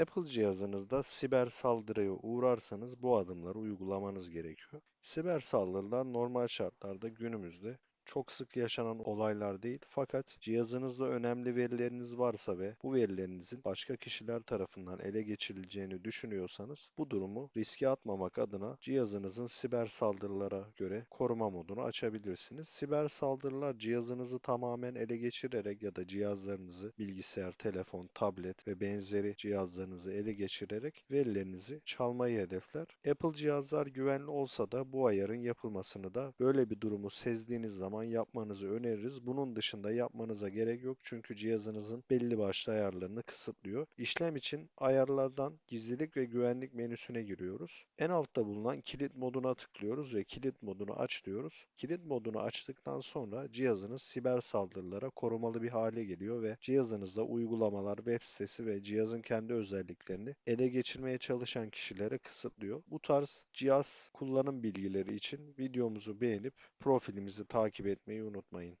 Apple cihazınızda siber saldırıya uğrarsanız bu adımları uygulamanız gerekiyor. Siber saldırılar normal şartlarda günümüzde çok sık yaşanan olaylar değil fakat cihazınızda önemli verileriniz varsa ve bu verilerinizin başka kişiler tarafından ele geçirileceğini düşünüyorsanız bu durumu riske atmamak adına cihazınızın siber saldırılara göre koruma modunu açabilirsiniz. Siber saldırılar cihazınızı tamamen ele geçirerek ya da cihazlarınızı bilgisayar, telefon, tablet ve benzeri cihazlarınızı ele geçirerek verilerinizi çalmayı hedefler. Apple cihazlar güvenli olsa da bu ayarın yapılmasını da böyle bir durumu sezdiğiniz zaman yapmanızı öneririz. Bunun dışında yapmanıza gerek yok çünkü cihazınızın belli başlı ayarlarını kısıtlıyor. İşlem için ayarlardan gizlilik ve güvenlik menüsüne giriyoruz. En altta bulunan kilit moduna tıklıyoruz ve kilit modunu aç diyoruz. Kilit modunu açtıktan sonra cihazınız siber saldırılara korumalı bir hale geliyor ve cihazınızda uygulamalar, web sitesi ve cihazın kendi özelliklerini ele geçirmeye çalışan kişilere kısıtlıyor. Bu tarz cihaz kullanım bilgileri için videomuzu beğenip profilimizi takip etmeyi unutmayın.